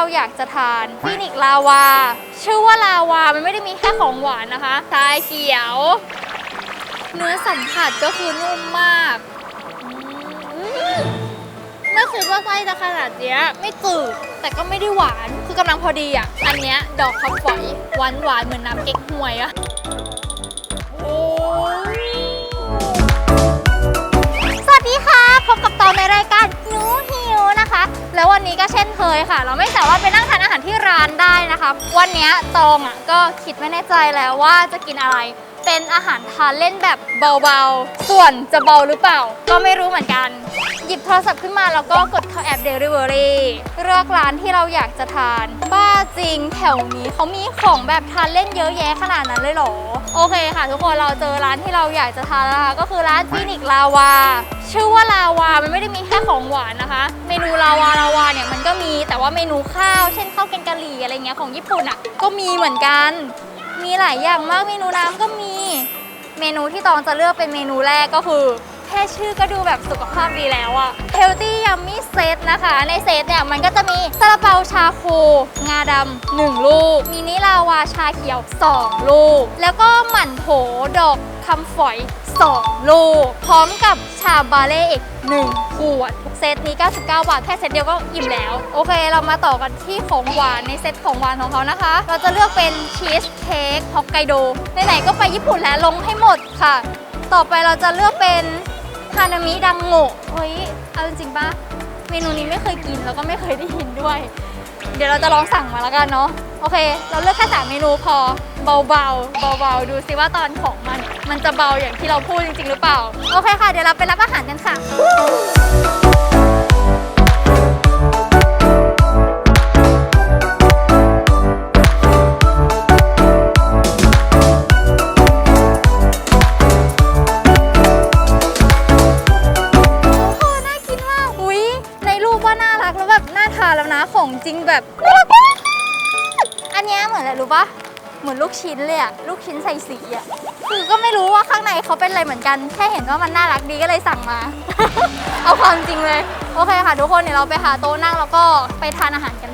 เราอยากจะทานฟินิกลาวา ชื่อว่าลาวา มันไม่ได้มีแค่ของหวานนะคะชาเขียว เนื้อสัมผัสก็คือนุ่มมากอืมไม่คิดว่าไส้จะขนาดเนี้ยไม่จืดแต่ก็ไม่ได้หวานคือกำลังพอดีอะ อันเนี้ยดอกคำฝอยหวานหวานๆเหมือนน้ำเก๊กฮวยอะโอ้ แล้ววันนี้ก็เช่นเคยค่ะ เราไม่สามารถไปนั่งทานอาหารที่ร้านได้นะคะ วันนี้ตองอะก็คิดไม่แน่ใจแล้วว่าจะกินอะไร เป็นอาหารทานเล่นแบบเบาๆ ส่วนจะเบาหรือเปล่า ก็ไม่รู้เหมือนกัน หยิบโทรศัพท์ขึ้นมาแล้วก็กดเข้าแอป Delivery เลือกร้านที่เราอยากจะทาน บ้าจริงแถวนี้เขามีของแบบทานเล่นเยอะแยะขนาดนั้นเลยเหรอ โอเคค่ะ ทุกคนเราเจอร้านที่เราอยากจะทานแล้วนะคะก็คือร้านฟินิกลาวา ชื่อว่าลาวา มันไม่ได้มีแค่ของหวานนะคะ เมนูลาวาลาวาเนี่ยมันก็มีแต่ว่าเมนูข้าว เช่นข้าวแกงกะหรี่อะไรเงี้ยของญี่ปุ่นอะก็มีเหมือนกัน มีหลายอย่างมากเมนูน้ำก็มี เมนูที่ตองจะเลือกเป็นเมนูแรกก็คือ แค่ชื่อก็ดูแบบสุขภาพดีแล้วอะ Healthy Yummy Set นะคะ ในเซตเนี่ยมันก็จะมีซาลาเปาชาโคงาดำหนึ่งลูกมินิลาวาชาเขียว 2 ลูก แล้วก็หมั่นโถดอกคำฝอย 2 ลูก พร้อมกับชาบาเล่อีก1ขวดทุกเซตนี้ 99 บาท แค่เซตเดียวก็อิ่มแล้ว โอเค เรามาต่อกันที่ของหวานในเซตของหวานของเขานะคะ เราจะเลือกเป็นชีสเค้กฮอกไกโดไหนๆก็ไปญี่ปุ่นแล้วลงให้หมดค่ะ ต่อไปเราจะเลือกเป็น ฮานามิดังโงะเฮ้ย เอาจริงๆปะเมนูนี้ไม่เคยกินแล้วก็ไม่เคยได้ยินด้วย เดี๋ยวเราจะลองสั่งมาแล้วกันเนาะ โอเค เราเลือกแค่สามเมนูพอ เบาๆ เบาๆ ดูซิว่าตอนของมัน มันจะเบาอย่างที่เราพูดจริงๆ หรือเปล่า โอเคค่ะ เดี๋ยวเราไปรับอาหารกันค่ะ ของจริงแบบน่ารักมากอันเนี้ยเหมือนอะไรรู้ปะเหมือนลูกชิ้นเลยอะลูกชิ้นใส่สีอะคือก็ไม่รู้ว่าข้างในเขาเป็นอะไรเหมือนกัน แค่เห็นว่ามันน่ารักดีก็เลยสั่งมา เอาความจริงเลย โอเคค่ะทุกคนเดี๋ยวเราไปหาโต๊ะนั่งแล้วก็ไปทานอาหารกัน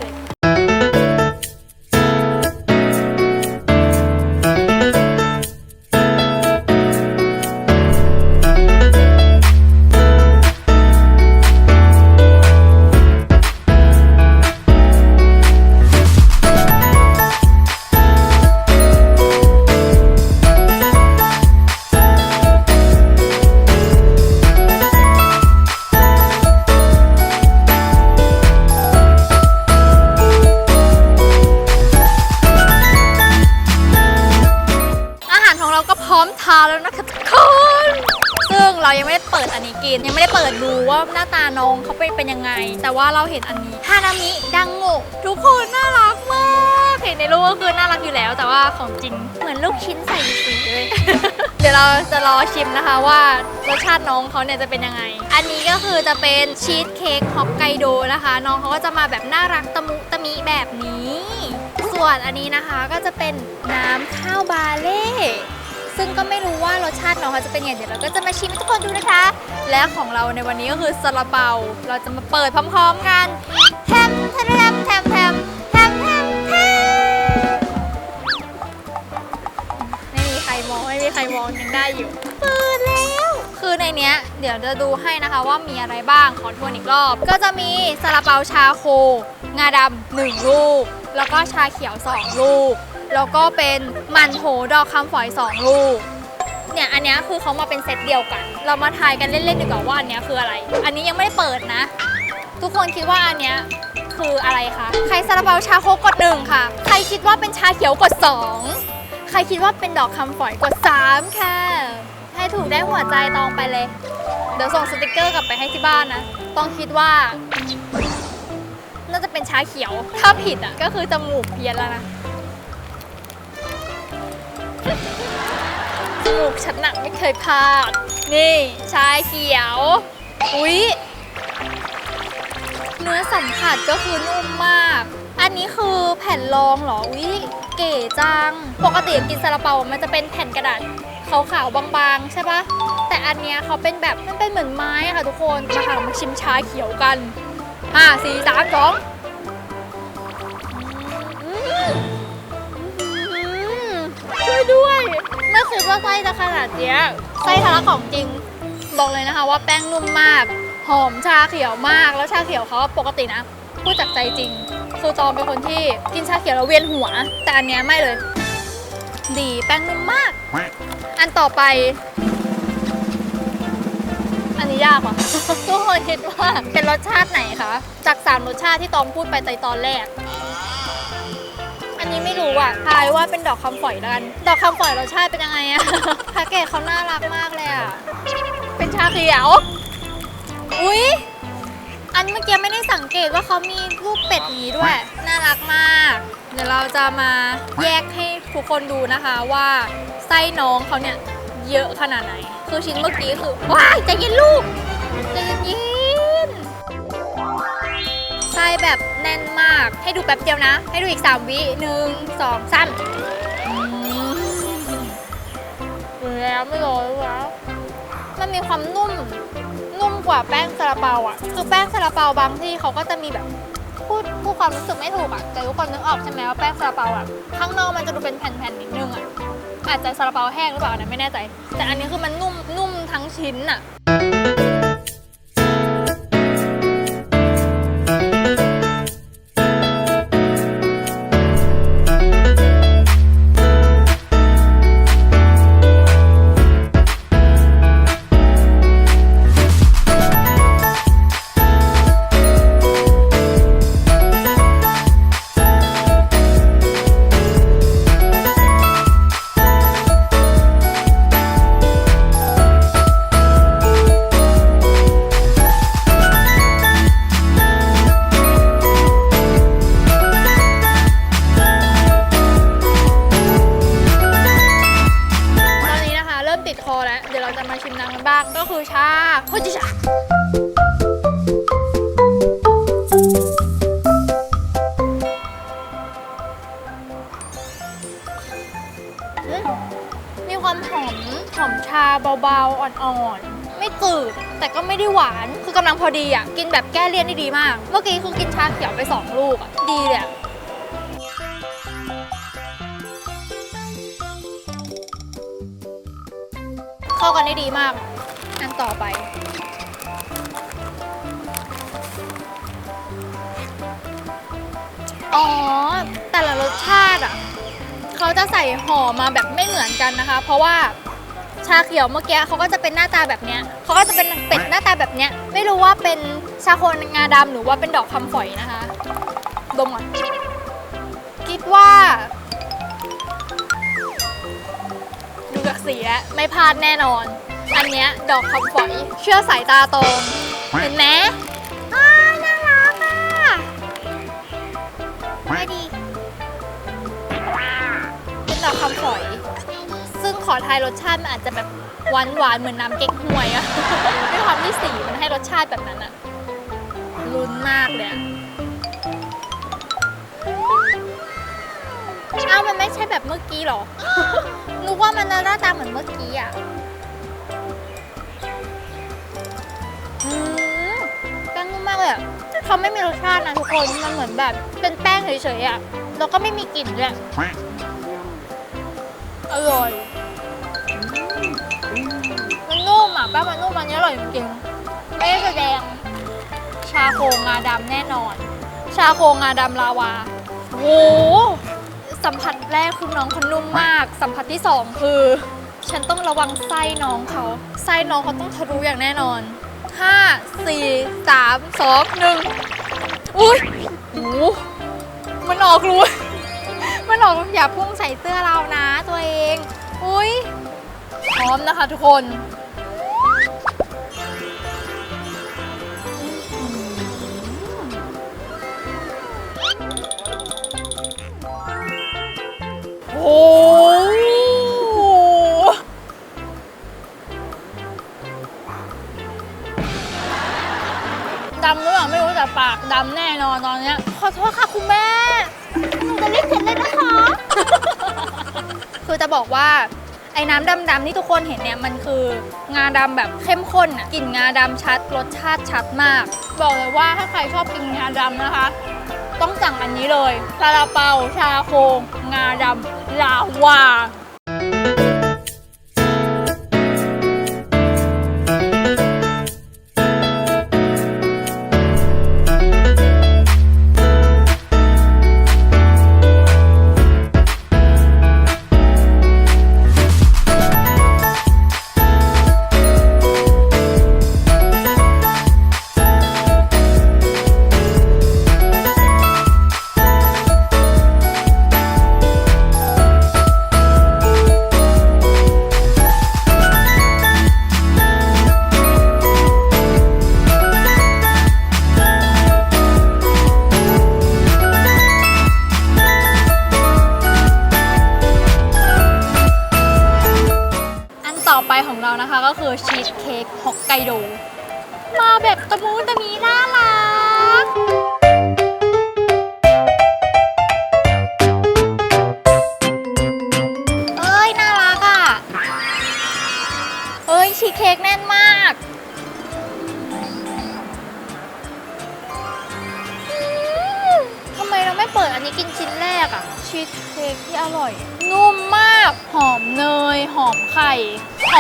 นนี้กินยังไม่ได้เปิดดูว่าหน้าตาน้องเขาเป็นเป็นยังไง แต่ว่าเราเห็นอันนี้ฮานามิดังโงะทุกคนน่ารักมากเห็นในรูปก็คือน่ารักอยู่แล้ว แต่ว่าของจริงเหมือนลูกชิ้นใส่สีเลย เดี๋ยวเราจะรอชิมนะคะว่ารสชาติน้องเขาเนี่ยจะเป็นยังไง อันนี้ก็คือจะเป็นชีสเค้กฮอกไกโดนะคะ น้องเขาก็จะมาแบบน่ารักตะมุตะมิแบบนี้ ส่วนอันนี้นะคะก็จะเป็นน้ำข้าวบาเล่ ซึ่งก็ไม่รู้ว่ารสชาติน้องเขาจะเป็นยังไงเดี๋ยวเราก็จะมาชิมให้ทุกคนดูนะคะ และของเราในวันนี้ก็คือซาลาเปา เราจะมาเปิดพร้อมๆกันแทมแทมแทมแทมแทมแทมแทมแทมไม่มีใครมองไม่มีใครมองยังได้อยู่เปิดแล้ว คือในเนี้ยเดี๋ยวจะดูให้นะคะว่ามีอะไรบ้างขอทวนอีกรอบ ก็จะมีซาลาเปาชาโค งาดำหนึ่งลูก แล้วก็ชาเขียวสองลูก แล้วก็เป็นมันโถดอกคำฝอยสองลูก เนี่ยอันนี้คือเขามาเป็นเซตเดียวกัน เรามาทายกันเล่นๆดีกว่าว่าอันนี้คืออะไร อันนี้ยังไม่ได้เปิดนะ ทุกคนคิดว่าอันเนี้ยคืออะไรคะ ใครซาลาเปาชาโคกดหนึ่งค่ะ ใครคิดว่าเป็นชาเขียวกดสองใครคิดว่าเป็นดอกคำฝอยกดสามค่ะ ให้ถูกได้หัวใจตองไปเลย เดี๋ยวส่งสติกเกอร์กลับไปให้ที่บ้านนะ ต้องคิดว่าน่าจะเป็นชาเขียว ถ้าผิดอะก็คือจมูกเพี้ยนแล้วนะ จมูกฉันหนักไม่เคยพลาด นี่ชาเขียว อุ๊ย เนื้อสัมผัสก็คือนุ่มมาก อันนี้คือแผ่นรองเหรอ อุ๊ย เก๋จัง ปกติกินซาลาเปา มันจะเป็นแผ่นกระดาษขาวๆบางๆ ใช่ปะแต่อันเนี้ยเขาเป็นแบบมันเป็นเหมือนไม้อะค่ะทุกคน มาค่ะเรามาชิมชาเขียวกันห้าสี่สามสอง คิดว่าไส้จะขนาดเนี้ยไส้ทะลักของจริง บอกเลยนะคะว่าแป้งนุ่มมาก หอมชาเขียวมาก แล้วชาเขียวเขาปกตินะ พูดจากใจจริง คือตองเป็นคนที่กินชาเขียวแล้วเวียนหัว แต่อันเนี้ยไม่เลย ดีแป้งนุ่มมาก อันต่อไป อันนี้ยากว่ะ ทุกคนคิดว่าเป็นรสชาติไหนคะ จากสามรสชาติที่ตองพูดไปในตอนแรก นี้ไม่รู้อะทายว่าเป็นดอกคำฝอยแล้วกัน ดอกคำฝอยรสชาติเป็นยังไงอะ แพ็กเกจเขาน่ารักมากเลยอะเป็นชาเขียว อุ๊ย อันเมื่อกี้ไม่ได้สังเกตว่าเขามีรูปเป็ดนี้ด้วย น่ารักมาก เดี๋ยวเราจะมาแยกให้ทุกคนดูนะคะว่าไส้น้องเขาเนี่ยเยอะขนาดไหน คือชิ้นเมื่อกี้คือ ว้ายใจเย็นลูกใจเย็น ไส้แบบแน่นมาก ให้ดูแป๊บเดียวนะ ให้ดูอีก 3 วิหนึ่งสองสามอืมแล้วไม่รอแล้วมันมีความนุ่ม นุ่มกว่าแป้งซาลาเปาอะ คือแป้งซาลาเปาบางที่เขาก็จะมีแบบพูดพูดความรู้สึกไม่ถูกอะ แต่ทุกคนนึกออกใช่ไหมว่าแป้งซาลาเปาอะ ข้างนอกมันจะดูเป็นแผ่นๆนิดนึงอะ อาจจะซาลาเปาแห้งหรือเปล่าอันนะไม่แน่ใจ แต่อันนี้คือมันนุ่มนุ่มทั้งชิ้นอะานคือกำลังพอดีอะ กินแบบแก้เลี่ยนได้ดีมาก เมื่อกี้คือกินชาเขียวไป 2 ลูกอะ ดีเลยอะเข้ากันได้ดีมาก อันต่อไป อ๋อ แต่ละรสชาติอะ เขาจะใส่ห่อมาแบบไม่เหมือนกันนะคะ เพราะว่า ชาเขียวเมื่อกี้เขาก็จะเป็นหน้าตาแบบเนี้ยเขาก็จะเป็นเป็ดหน้าตาแบบเนี้ยไม่รู้ว่าเป็นชาโคนงาดำหรือว่าเป็นดอกคำฝอยนะคะดมก่อนคิดว่าดูจากสีแล้วไม่พลาดแน่นอน อันเนี้ยดอกคำฝอยเชื่อสายตาตรงเห็นไหมอ้าวน่ารักอะไม่ดีเป็นดอกคำฝอยซึ่ง ขอทายรสชาติมันอาจจะแบบหวานหวานเหมือนน้ำเก๊กฮวยอะด้วยความที่สีมันให้รสชาติแบบนั้นอะลุ้นมากเลยอะเอ้ามันไม่ใช่แบบเมื่อกี้หรอนึกว่ามันหน้าตาเหมือนเมื่อกี้อะแป้งนุ่มมากเลยอะเขาไม่มีรสชาตินะทุกคน มันเหมือนแบบเป็นแป้งเฉยๆอะแล้วก็ไม่มีกลิ่นด้วยอร่อย มันนุ่มอะแป้งมันนุ่มอันนี้อร่อยจริงๆไม่ได้แสดง ชาโคงาดำแน่นอน ชาโคงาดำลาวาโหสัมผัสแรกคือน้องเขานุ่มมาก สัมผัสที่สองคือ ฉันต้องระวังไส้น้องเขา ไส้น้องเขาต้องทะลุอย่างแน่นอน5 4 3 2 1อุ้ยโหมันออกรูมันออกอย่าพุ่งใส่เสื้อเรานะตัวเอง อุ้ย พร้อมนะคะทุกคนโอ้โหดำหรือเปล่าไม่รู้แต่ปากดำแน่นอนตอนเนี้ยขอโทษค่ะคุณแม่ หนูจะรีบเสร็จเลยนะคะ คือจะบอกว่า ไอ้น้ำดำๆที่ทุกคนเห็นเนี่ยมันคืองาดำแบบเข้มข้นอะกลิ่นงาดำชัดรสชาติชัดมาก บอกเลยว่าถ้าใครชอบกินงาดำนะคะ ต้องสั่งอันนี้เลยซาลาเปาชาโคงงาดำลาวา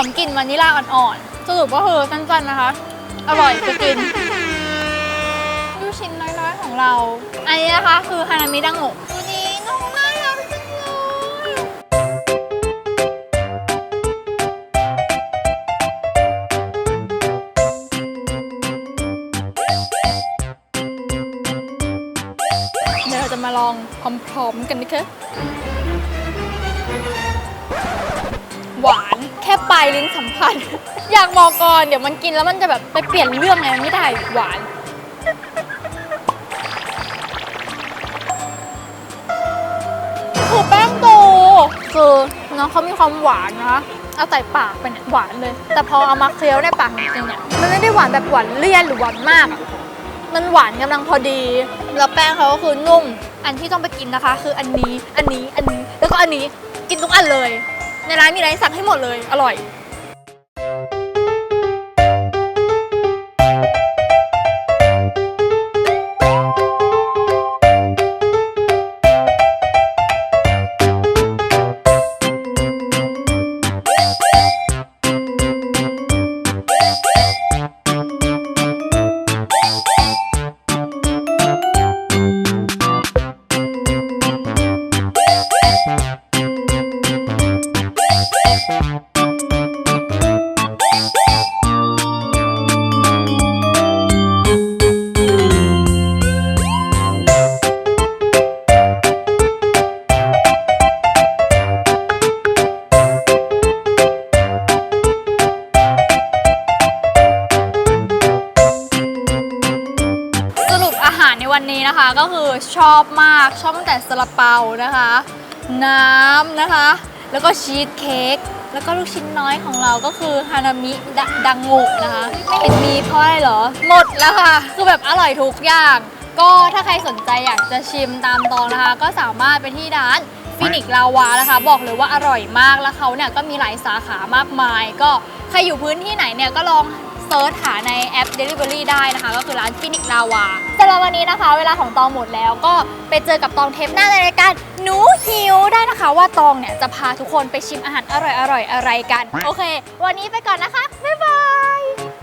มกลิ่นวานิลลาอ่อนๆ สรุปก็คือสั้นๆนะคะ อร่อยไปกินลูกชิ้นน้อยๆของเรา อันนี้นะคะคือฮานามิดังโงะตัวนี้น้องน่ารักจังเลยเดี๋ยวเราจะมาลองพร้อมๆกันนะคะ ลายลิ้นสัมผัส อยากบอกก่อนเดี๋ยวมันกินแล้วมันจะแบบไปเปลี่ยนเรื่องไงไม่ได้หวาน คือแป้งโตคือน้องเขามีความหวานนะคะเอาใส่ปากไปเนี่ยหวานเลย แต่พอเอามาเคี้ยวในปากจริงๆเนี่ยมันไม่ได้หวานแบบหวานเลี่ยนหรือหวานมากอะมันหวานกำลังพอดี แล้วแป้งเขาก็คือนุ่ม อันที่ต้องไปกินนะคะ คืออันนี้อันนี้อันนี้แล้วก็อันนี้กินทุกอันเลย ในร้านมีอะไรสั่งให้หมดเลย อร่อย นี้นะคะก็คือชอบมากชอบตั้งแต่ซาลาเปานะคะ น้ำนะคะ แล้วก็ชีสเค้กแล้วก็ลูกชิ้นน้อยของเราก็คือฮานามิดดังงะนะคะ ไม่เห็นมีเพราะอะไรหรอ หมดแล้วค่ะ คือแบบอร่อยทุกอย่าง ก็ถ้าใครสนใจอยากจะชิมตามตองนะคะ ก็สามารถไปที่ร้านฟินิกลาวานะคะ บอกเลยว่าอร่อยมากแล้วเขาเนี่ยก็มีหลายสาขามากมาย ก็ใครอยู่พื้นที่ไหนเนี่ยก็ลอง เซิร์ชหาในแอป Delivery ได้นะคะ ก็คือร้านฟินิกลาวาสำหรับวันนี้นะคะ เวลาของตองหมดแล้วก็ไปเจอกับตองเทปหน้าในรายการหนูหิวได้นะคะ ว่าตองเนี่ยจะพาทุกคนไปชิมอาหารอร่อยๆอะไรกัน โอเค วันนี้ไปก่อนนะคะ บ๊ายบาย